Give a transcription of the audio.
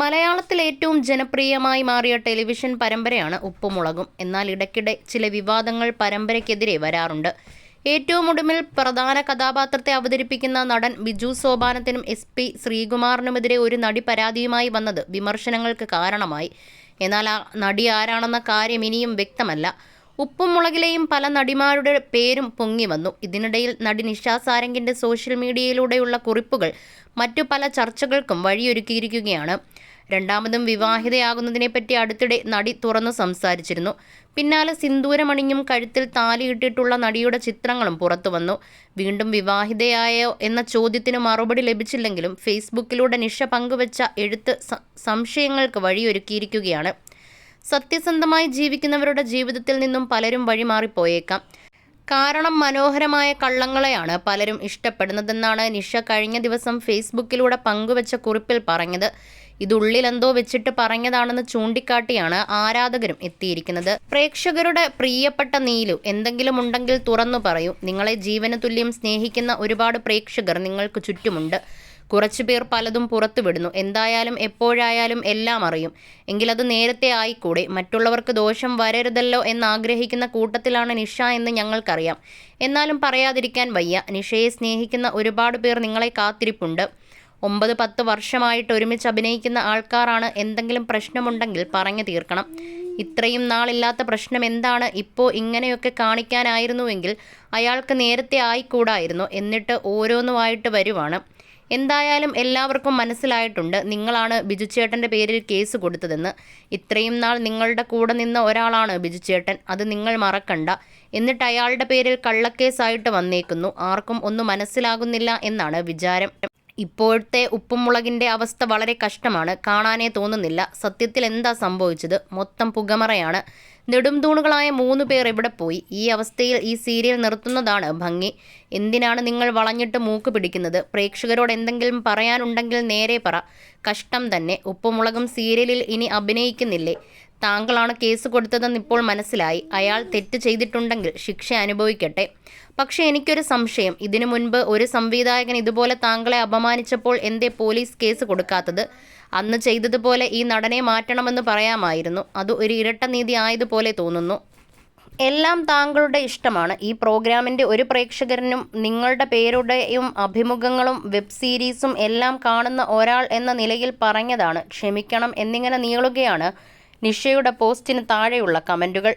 മലയാളത്തിൽ ഏറ്റവും ജനപ്രിയമായി മാറിയ ടെലിവിഷൻ പരമ്പരയാണ് ഉപ്പുമുളകും. എന്നാൽ ഇടയ്ക്കിടെ ചില വിവാദങ്ങൾ പരമ്പരയ്ക്കെതിരെ വരാറുണ്ട്. ഏറ്റവും ഒടുവിൽ പ്രധാന കഥാപാത്രത്തെ അവതരിപ്പിക്കുന്ന നടൻ ബിജു സോപാനത്തിനും എസ് പി ശ്രീകുമാറിനുമെതിരെ ഒരു നടി പരാതിയുമായി വന്നത് വിമർശനങ്ങൾക്ക് കാരണമായി. എന്നാൽ ആ നടി ആരാണെന്ന കാര്യം ഇനിയും വ്യക്തമല്ല. ഉപ്പും മുളകിലെയും പല നടിമാരുടെ പേരും പൊങ്ങി വന്നു ഇതിനിടയിൽ നടി നിഷാ സാരംഗിന്റെ സോഷ്യൽ മീഡിയയിലൂടെയുള്ള കുറിപ്പുകൾ മറ്റു പല ചർച്ചകൾക്കും വഴിയൊരുക്കിയിരിക്കുകയാണ്. രണ്ടാമതും വിവാഹിതയാകുന്നതിനെപ്പറ്റി അടുത്തിടെ നടി തുറന്നു സംസാരിച്ചിരുന്നു. പിന്നാലെ സിന്ദൂരമണിഞ്ഞും കഴുത്തിൽ താലിയിട്ടിട്ടുള്ള നടിയുടെ ചിത്രങ്ങളും പുറത്തു വന്നു വീണ്ടും വിവാഹിതയായോ എന്ന ചോദ്യത്തിന് മറുപടി ലഭിച്ചില്ലെങ്കിലും ഫേസ്ബുക്കിലൂടെ നിഷ പങ്കുവച്ച എഴുത്ത് സംശയങ്ങൾക്ക് വഴിയൊരുക്കിയിരിക്കുകയാണ്. സത്യസന്ധമായി ജീവിക്കുന്നവരുടെ ജീവിതത്തിൽ നിന്നും പലരും വഴിമാറിപ്പോയേക്കാം. കാരണം മനോഹരമായ കള്ളങ്ങളെയാണ് പലരും ഇഷ്ടപ്പെടുന്നതെന്നാണ് നിഷ കഴിഞ്ഞ ദിവസം ഫേസ്ബുക്കിലൂടെ പങ്കുവച്ച കുറിപ്പിൽ പറഞ്ഞത്. ഇതുള്ളിലെന്തോ വെച്ചിട്ട് പറഞ്ഞതാണെന്ന് ചൂണ്ടിക്കാട്ടിയാണ് ആരാധകരും എത്തിയിരിക്കുന്നത്. പ്രേക്ഷകരുടെ പ്രിയപ്പെട്ട നീലു എന്തെങ്കിലും ഉണ്ടെങ്കിൽ തുറന്നു പറയൂ. നിങ്ങളെ ജീവന തുല്യം സ്നേഹിക്കുന്ന ഒരുപാട് പ്രേക്ഷകർ നിങ്ങൾക്ക് ചുറ്റുമുണ്ട്. കുറച്ചു പേർ പലതും പുറത്തുവിടുന്നു. എന്തായാലും എപ്പോഴായാലും എല്ലാം അറിയും. എങ്കിലത് നേരത്തെ ആയിക്കൂടെ? മറ്റുള്ളവർക്ക് ദോഷം വരരുതല്ലോ എന്നാഗ്രഹിക്കുന്ന കൂട്ടത്തിലാണ് നിഷ എന്ന് ഞങ്ങൾക്കറിയാം. എന്നാലും പറയാതിരിക്കാൻ വയ്യ. നിഷയെ സ്നേഹിക്കുന്ന ഒരുപാട് പേർ നിങ്ങളെ കാത്തിരിപ്പുണ്ട്. ഒമ്പത് പത്ത് വർഷമായിട്ട് ഒരുമിച്ച് അഭിനയിക്കുന്ന ആൾക്കാരാണ് എന്തെങ്കിലും പ്രശ്നമുണ്ടെങ്കിൽ പറഞ്ഞു തീർക്കണം. ഇത്രയും നാളില്ലാത്ത പ്രശ്നം എന്താണ്? ഇപ്പോൾ ഇങ്ങനെയൊക്കെ കാണിക്കാനായിരുന്നുവെങ്കിൽ അയാൾക്ക് നേരത്തെ ആയിക്കൂടായിരുന്നു. എന്നിട്ട് ഓരോന്നുമായിട്ട് വരുവാണ്. എന്തായാലും എല്ലാവർക്കും മനസ്സിലായിട്ടുണ്ട്. നിങ്ങളാണ് ബിജുചേട്ടന്റെ പേരിൽ കേസ് കൊടുത്തതെന്ന്. ഇത്രയും നാൾ നിങ്ങളുടെ കൂടെ നിന്ന ഒരാളാണ് ബിജുചേട്ടൻ അത് നിങ്ങൾ മറക്കണ്ട. എന്നിട്ട് അയാളുടെ പേരിൽ കള്ളക്കേസായിട്ട് വന്നേക്കുന്നു. ആർക്കും ഒന്നും മനസ്സിലാകുന്നില്ല എന്നാണ് വിചാരം. ഇപ്പോഴത്തെ ഉപ്പുമുളകിന്റെ അവസ്ഥ വളരെ കഷ്ടമാണ്. കാണാനേ തോന്നുന്നില്ല. സത്യത്തിൽ എന്താ സംഭവിച്ചത്? മൊത്തം പുകമറയാണ്. നെടുംതൂണുകളായ മൂന്ന് പേർ എവിടെ പോയി? ഈ അവസ്ഥയിൽ ഈ സീരിയൽ നിർത്തുന്നതാണ് ഭംഗി. എന്തിനാണ് നിങ്ങൾ വളഞ്ഞിട്ട് മൂക്ക് പിടിക്കുന്നത്? പ്രേക്ഷകരോട് എന്തെങ്കിലും പറയാനുണ്ടെങ്കിൽ നേരെ പറ. കഷ്ടം തന്നെ. ഉപ്പുമുളകും സീരിയലിൽ ഇനി അഭിനയിക്കുന്നില്ലേ? താങ്കളാണ് കേസ് കൊടുത്തതെന്ന് ഇപ്പോൾ മനസ്സിലായി. അയാൾ തെറ്റ് ചെയ്തിട്ടുണ്ടെങ്കിൽ ശിക്ഷ അനുഭവിക്കട്ടെ. പക്ഷേ എനിക്കൊരു സംശയം. ഇതിനു മുൻപ് ഒരു സംവിധായകൻ ഇതുപോലെ താങ്കളെ അപമാനിച്ചപ്പോൾ എന്തേ പോലീസ് കേസ് കൊടുക്കാത്തത്? അന്ന് ചെയ്തതുപോലെ ഈ നടനെ മാറ്റണമെന്ന് പറയാമായിരുന്നു. അത് ഒരു ഇരട്ട നീതി ആയതുപോലെ തോന്നുന്നു. എല്ലാം താങ്കളുടെ ഇഷ്ടമാണ്. ഈ പ്രോഗ്രാമിന്റെ ഒരു പ്രേക്ഷകരനും നിങ്ങളുടെ പേരുടെയും അഭിമുഖങ്ങളും വെബ് സീരീസും എല്ലാം കാണുന്ന ഒരാൾ എന്ന നിലയിൽ പറഞ്ഞതാണ്. ക്ഷമിക്കണം എന്നിങ്ങനെ നീളുകയാണ്. നിഷയുടെ പോസ്റ്റിന് താഴെയുള്ള കമന്റുകൾ